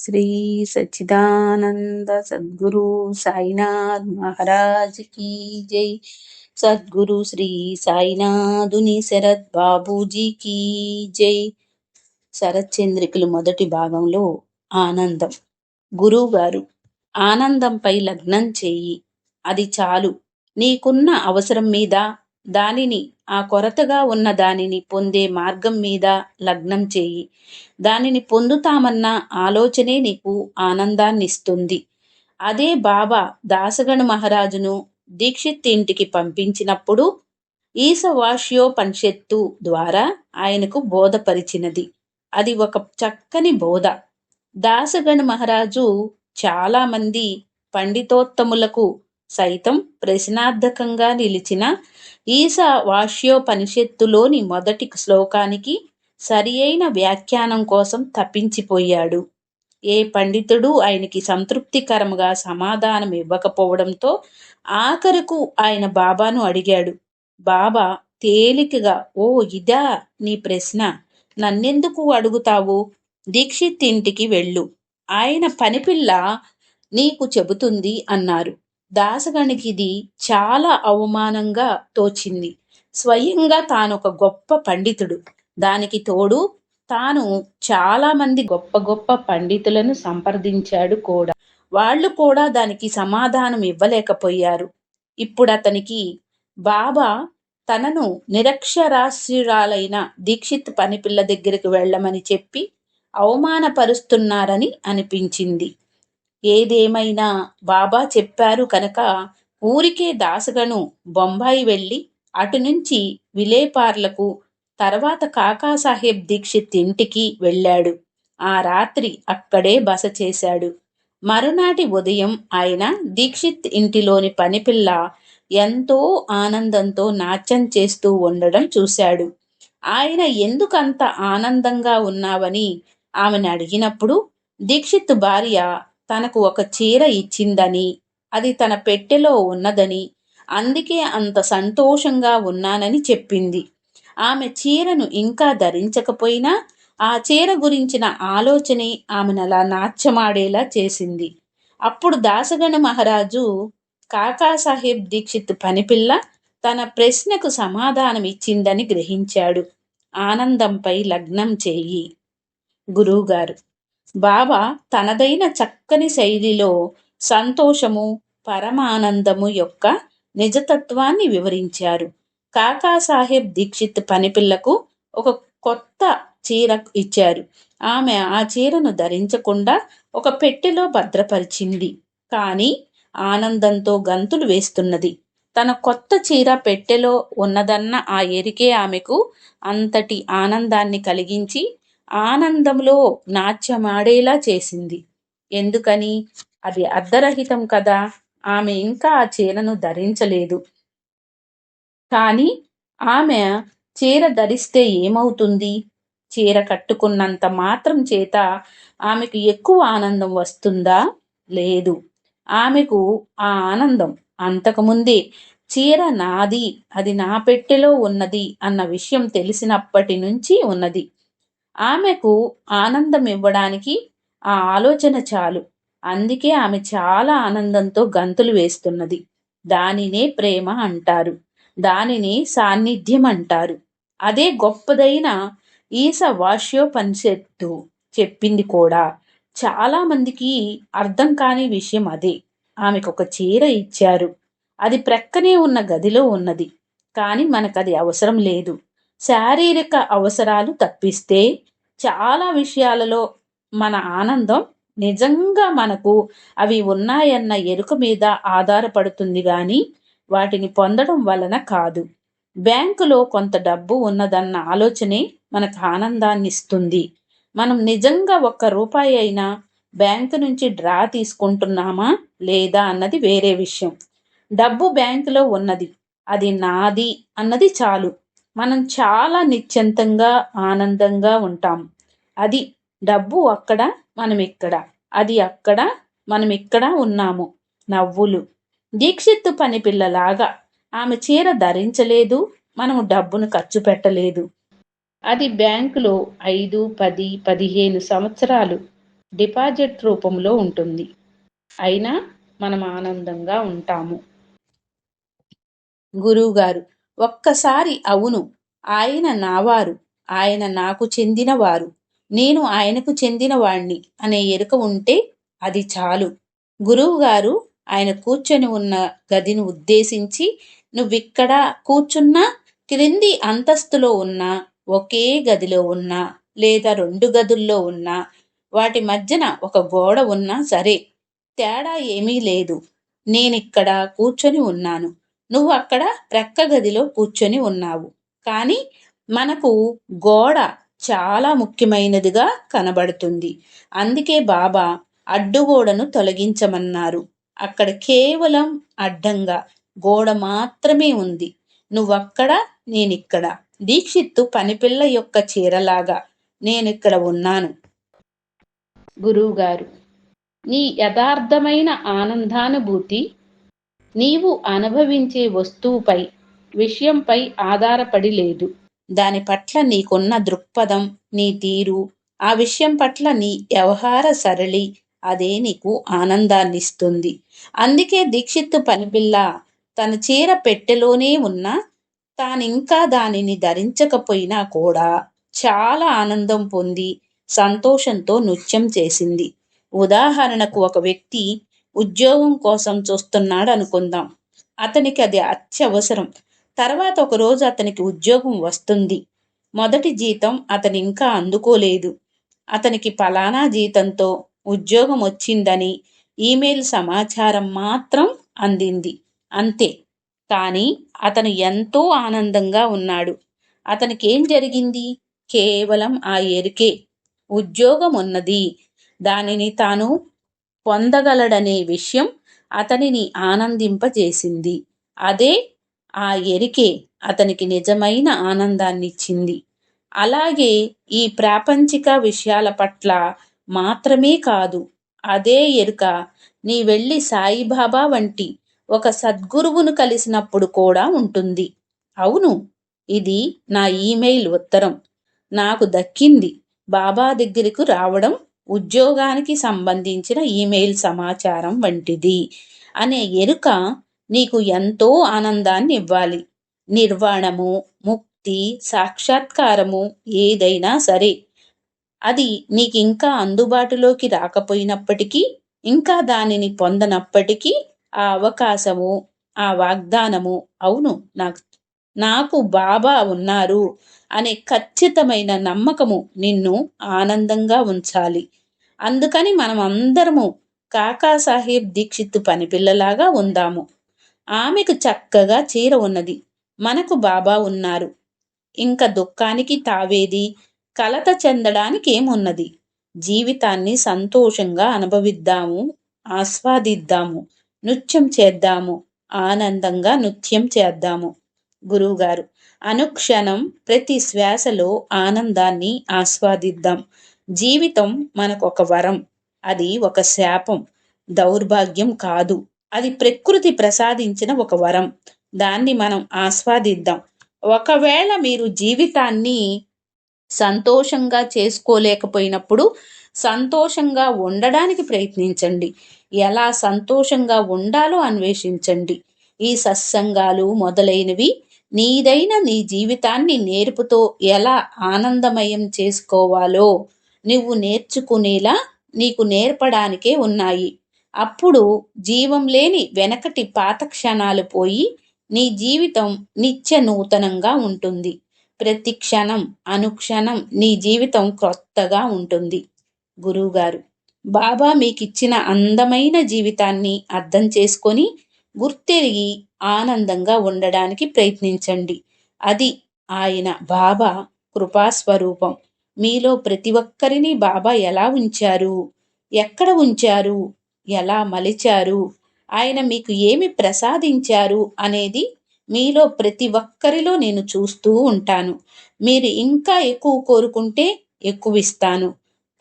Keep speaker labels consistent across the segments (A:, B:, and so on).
A: శ్రీ సచ్చిదానంద సద్గురు సాయినాథ్ మహారాజ్ కీ జై. సద్గురు శ్రీ సాయినాథుని శరత్ బాబూజీ కీ జై. శరత్చంద్రికలు మొదటి భాగంలో ఆనందం. గురువు గారు ఆనందంపై లగ్నం చెయ్యి అది చాలు. నీకున్న అవసరం మీద దానిని ఆ కొరతగా ఉన్న దానిని పొందే మార్గం మీద లగ్నం చేయి. దానిని పొందుతామన్న ఆలోచనే నీకు ఆనందాన్నిస్తుంది. అదే బాబా దాసగణ మహారాజును దీక్షిత్ ఇంటికి పంపించినప్పుడు ఈసవాష్యోపనిషత్తు ద్వారా ఆయనకు బోధపరిచినది. అది ఒక చక్కని బోధ. దాసగణ మహారాజు చాలామంది పండితోత్తములకు సైతం ప్రశ్నార్థకంగా నిలిచిన ఈశ వాష్యోపనిషత్తులోని మొదటి శ్లోకానికి సరి అయిన వ్యాఖ్యానం కోసం తప్పించిపోయాడు. ఏ పండితుడు ఆయనకి సంతృప్తికరంగా సమాధానం ఇవ్వకపోవడంతో ఆఖరకు ఆయన బాబాను అడిగాడు. బాబా తేలికగా ఓ ఇదా నీ ప్రశ్న? నన్నెందుకు అడుగుతావు? దీక్షిత్ ఇంటికి వెళ్ళు. ఆయన పనిపిల్ల నీకు చెబుతుంది అన్నారు. దాసగణికి ఇది చాలా అవమానంగా తోచింది. స్వయంగా తాను ఒక గొప్ప పండితుడు. దానికి తోడు తాను చాలా మంది గొప్ప గొప్ప పండితులను సంప్రదించాడు కూడా. వాళ్ళు కూడా దానికి సమాధానం ఇవ్వలేకపోయారు. ఇప్పుడు అతనికి బాబా తనను నిరక్షరాస్యురాలైన దీక్షిత్ పనిపిల్ల దగ్గరికి వెళ్ళమని చెప్పి అవమానపరుస్తున్నారని అనిపించింది. ఏదేమైనా బాబా చెప్పారు కనుక ఊరికే దాసగను బొంబాయి వెళ్ళి అటు నుంచి విలేపార్లకు తర్వాత కాకాసాహెబ్ దీక్షిత్ ఇంటికి వెళ్ళాడు. ఆ రాత్రి అక్కడే బస చేశాడు. మరునాటి ఉదయం ఆయన దీక్షిత్ ఇంటిలోని పనిపిల్ల ఎంతో ఆనందంతో నాట్యం చేస్తూ ఉండడం చూశాడు. ఆయన ఎందుకంత ఆనందంగా ఉన్నావని ఆమెను అడిగినప్పుడు దీక్షిత్ భార్య తనకు ఒక చీర ఇచ్చిందని అది తన పెట్టెలో ఉన్నదని అందుకే అంత సంతోషంగా ఉన్నానని చెప్పింది. ఆమె చీరను ఇంకా ధరించకపోయినా ఆ చీర గురించిన ఆలోచనే ఆమెనలా నాట్యమాడేలా చేసింది. అప్పుడు దాసగణ మహారాజు కాకాసాహెబ్ దీక్షిత్ పనిపిల్ల తన ప్రశ్నకు సమాధానం ఇచ్చిందని గ్రహించాడు. ఆనందంపై లగ్నం చేయి. గురువుగారు బాబా తనదైన చక్కని శైలిలో సంతోషము పరమానందము యొక్క నిజతత్వాన్ని వివరించారు. కాకాసాహెబ్ దీక్షిత్ పనిపిల్లకు ఒక కొత్త చీర ఇచ్చారు. ఆమె ఆ చీరను ధరించకుండా ఒక పెట్టెలో భద్రపరిచింది. కానీ ఆనందంతో గంతులు వేస్తున్నది. తన కొత్త చీర పెట్టెలో ఉన్నదన్న ఆ ఎరికే ఆమెకు అంతటి ఆనందాన్ని కలిగించి ఆనందంలో నాట్యమాడేలా చేసింది. ఎందుకని? అది అర్ధరహితం కదా? ఆమె ఇంకా ఆ చీరను ధరించలేదు. కానీ ఆమె చీర ధరిస్తే ఏమవుతుంది? చీర కట్టుకున్నంత మాత్రం చేత ఆమెకు ఎక్కువ ఆనందం వస్తుందా? లేదు. ఆమెకు ఆ ఆనందం అంతకుముందే చీర నాది అది నా పెట్టెలో ఉన్నది అన్న విషయం తెలిసినప్పటి నుంచి ఉన్నది. ఆమెకు ఆనందం ఇవ్వడానికి ఆ ఆలోచన చాలు. అందుకే ఆమె చాలా ఆనందంతో గంతులు వేస్తున్నది. దానినే ప్రేమ అంటారు. దానిని సాన్నిధ్యం అంటారు. అదే గొప్పదైన ఈస వాష్యోపనిషత్తు చెప్పింది కూడా. చాలా మందికి అర్థం కాని విషయం అదే. ఆమెకు ఒక చీర ఇచ్చారు. అది ప్రక్కనే ఉన్న గదిలో ఉన్నది. కానీ మనకది అవసరం లేదు. శారీరక అవసరాలు తప్పిస్తే చాలా విషయాలలో మన ఆనందం నిజంగా మనకు అవి ఉన్నాయన్న ఎరుక మీద ఆధారపడుతుంది కానీ వాటిని పొందడం వలన కాదు. బ్యాంకులో కొంత డబ్బు ఉన్నదన్న ఆలోచనే మనకు ఆనందాన్ని ఇస్తుంది మనం నిజంగా ఒక్క రూపాయి అయినా బ్యాంకు నుంచి డ్రా తీసుకుంటున్నామా లేదా అన్నది వేరే విషయం. డబ్బు బ్యాంకులో ఉన్నది. అది నాది అన్నది చాలు. మనం చాలా నిశ్చింతంగా ఆనందంగా ఉంటాం. అది డబ్బు అక్కడ మనం ఇక్కడ అది అక్కడ మనం ఇక్కడ ఉన్నాము. నవ్వులు. దీక్షిత్తు పని పిల్లలాగా ఆమె చీర ధరించలేదు మనము డబ్బును ఖర్చు పెట్టలేదు. అది బ్యాంకులో ఐదు పది పదిహేను సంవత్సరాలు డిపాజిట్ రూపంలో ఉంటుంది. అయినా మనం ఆనందంగా ఉంటాము. గురువుగారు ఒక్కసారి అవును ఆయన నావారు ఆయన నాకు చెందినవారు నేను ఆయనకు చెందినవాణ్ణి అనే ఎరుక ఉంటే అది చాలు. గురువుగారు ఆయన కూర్చొని ఉన్న గదిని ఉద్దేశించి నువ్విక్కడ కూర్చున్నా క్రింది అంతస్తులో ఉన్నా ఒకే గదిలో ఉన్నా లేదా రెండు గదుల్లో ఉన్నా వాటి మధ్యన ఒక గోడ ఉన్నా సరే తేడా ఏమీ లేదు. నేనిక్కడ కూర్చొని ఉన్నాను. నువ్వు అక్కడ ప్రక్క గదిలో కూర్చొని ఉన్నావు. కానీ మనకు గోడ చాలా ముఖ్యమైనదిగా కనబడుతుంది. అందుకే బాబా అడ్డుగోడను తొలగించమన్నారు. అక్కడ కేవలం అడ్డంగా గోడ మాత్రమే ఉంది. నువ్వక్కడ నేనిక్కడ. దీక్షిత్తు పనిపిల్ల యొక్క చీరలాగా నేనిక్కడ ఉన్నాను. గురువుగారు నీ యథార్థమైన ఆనందానుభూతి నీవు అనుభవించే వస్తువుపై విషయంపై ఆధారపడి లేదు. దాని పట్ల నీకున్న దృక్పథం నీ తీరు ఆ విషయం పట్ల నీ వ్యవహార సరళి అదే నీకు ఆనందాన్నిస్తుంది. అందుకే దీక్షిత్తు పనిపిల్ల తన చీర పెట్టెలోనే ఉన్న తానింకా దానిని ధరించకపోయినా కూడా చాలా ఆనందం పొంది సంతోషంతో నృత్యం చేసింది. ఉదాహరణకు ఒక వ్యక్తి ఉద్యోగం కోసం చూస్తున్నాడు అనుకుందాం. అతనికి అది అత్యవసరం. తర్వాత ఒకరోజు అతనికి ఉద్యోగం వస్తుంది. మొదటి జీతం అతను ఇంకా అందుకోలేదు. అతనికి పలానా జీతంతో ఉద్యోగం వచ్చిందని ఈమెయిల్ సమాచారం మాత్రం అందింది. అంతే. కానీ అతను ఎంతో ఆనందంగా ఉన్నాడు. అతనికి ఏం జరిగింది? కేవలం ఆ ఎరికే. ఉద్యోగం ఉన్నది. దానిని తాను పొందగలడనే విషయం అతనిని ఆనందింపజేసింది. అదే ఆ ఎరికే అతనికి నిజమైన ఆనందాన్నిచ్చింది. అలాగే ఈ ప్రాపంచిక విషయాల పట్ల మాత్రమే కాదు అదే ఎరుక నీ వెళ్ళి సాయిబాబా వంటి ఒక సద్గురువును కలిసినప్పుడు కూడా ఉంటుంది. అవును ఇది నా ఈమెయిల్ ఉత్తరం. నాకు దక్కింది. బాబా దగ్గరకు రావడం ఉద్యోగానికి సంబంధించిన ఈమెయిల్ సమాచారం వంటిది. అనే ఎరుక నీకు ఎంతో ఆనందాన్ని ఇవ్వాలి నిర్వాణము ముక్తి సాక్షాత్కారము ఏదైనా సరే. అది నీకు ఇంకా అందుబాటులోకి రాకపోయినప్పటికీ ఇంకా దానిని పొందనప్పటికీ ఆ అవకాశము ఆ వాగ్దానము అవును నాకు నాకు బాబా ఉన్నారు అనే ఖచ్చితమైన నమ్మకము నిన్ను ఆనందంగా ఉంచాలి. అందుకని మనం అందరము కాకాసాహెబ్ దీక్షిత్ పనిపిల్లలాగా ఉందాము. ఆమెకు చక్కగా చీర ఉన్నది. మనకు బాబా ఉన్నారు. ఇంకా దుఃఖానికి తావేది? కలత చెందడానికి ఏమున్నది? జీవితాన్ని సంతోషంగా అనుభవిద్దాము ఆస్వాదిద్దాము నృత్యం చేద్దాము ఆనందంగా నృత్యం చేద్దాము. గురువుగారు. అనుక్షణం ప్రతి శ్వాసలో ఆనందాన్ని ఆస్వాదిద్దాం. జీవితం మనకొక వరం. అది ఒక శాపం. దౌర్భాగ్యం కాదు. అది ప్రకృతి ప్రసాదించిన ఒక వరం. దాన్ని మనం ఆస్వాదిద్దాం. ఒకవేళ మీరు జీవితాన్ని సంతోషంగా చేసుకోలేకపోయినప్పుడు సంతోషంగా ఉండడానికి ప్రయత్నించండి. ఎలా సంతోషంగా ఉండాలో అన్వేషించండి. ఈ సత్సంగాలు మొదలైనవి నీదైన నీ జీవితాన్ని నేర్పుతో ఎలా ఆనందమయం చేసుకోవాలో నువ్వు నేర్చుకునేలా నీకు నేర్పడానికే ఉన్నాయి. అప్పుడు జీవం లేని వెనకటి పాత క్షణాలు పోయి నీ జీవితం నిత్య నూతనంగా ఉంటుంది. ప్రతి క్షణం అనుక్షణం నీ జీవితం క్రొత్తగా ఉంటుంది. గురువుగారు బాబా మీకిచ్చిన అందమైన జీవితాన్ని అర్థం చేసుకొని గుర్తెరిగి ఆనందంగా ఉండడానికి ప్రయత్నించండి. అది ఆయన బాబా కృపాస్వరూపం. మీలో ప్రతి ఒక్కరిని బాబా ఎలా ఉంచారు? ఎక్కడ ఉంచారు? ఎలా మలిచారు? ఆయన మీకు ఏమి ప్రసాదించారు అనేది మీలో ప్రతి ఒక్కరిలో నేను చూస్తూ ఉంటాను. మీరు ఇంకా ఎక్కువ కోరుకుంటే ఎక్కువ ఇస్తాను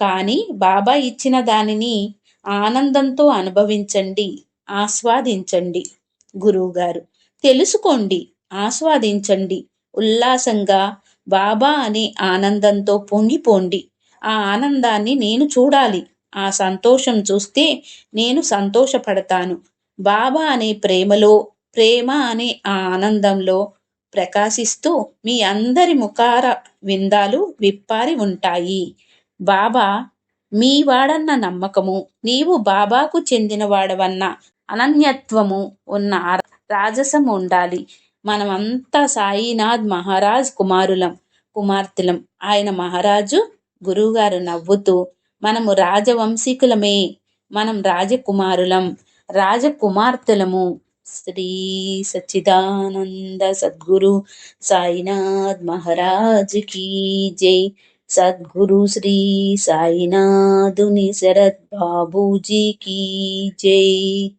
A: కానీ బాబా ఇచ్చిన దానిని ఆనందంతో అనుభవించండి. ఆస్వాదించండి గురువుగారు. తెలుసుకోండి ఆస్వాదించండి. ఉల్లాసంగా బాబా అనే ఆనందంతో పొంగిపోండి. ఆ ఆనందాన్ని నేను చూడాలి. ఆ సంతోషం చూస్తే నేను సంతోషపడతాను. బాబా అనే ప్రేమలో ప్రేమ అనే ఆ ఆనందంలో ప్రకాశిస్తూ మీ అందరి ముఖార విందాలు విప్పారి ఉంటాయి. బాబా మీ వాడన్న నమ్మకము నీవు బాబాకు చెందినవాడవన్న అనన్యత్వము ఉన్న రాజసం ఉండాలి. మనమంతా సాయినాథ్ మహారాజ్ కుమారులం కుమార్తెలం. ఆయన మహారాజు గురువుగారు నవ్వుతూ మనము రాజవంశీకులమే మనం రాజకుమారులం. రాజకుమార్తెలము శ్రీ సచ్చిదానంద సద్గురు సాయినాథ్ మహారాజ్ కీ జై. సద్గురు శ్రీ సాయినాథుని శరత్ బాబూజీ కీ జై.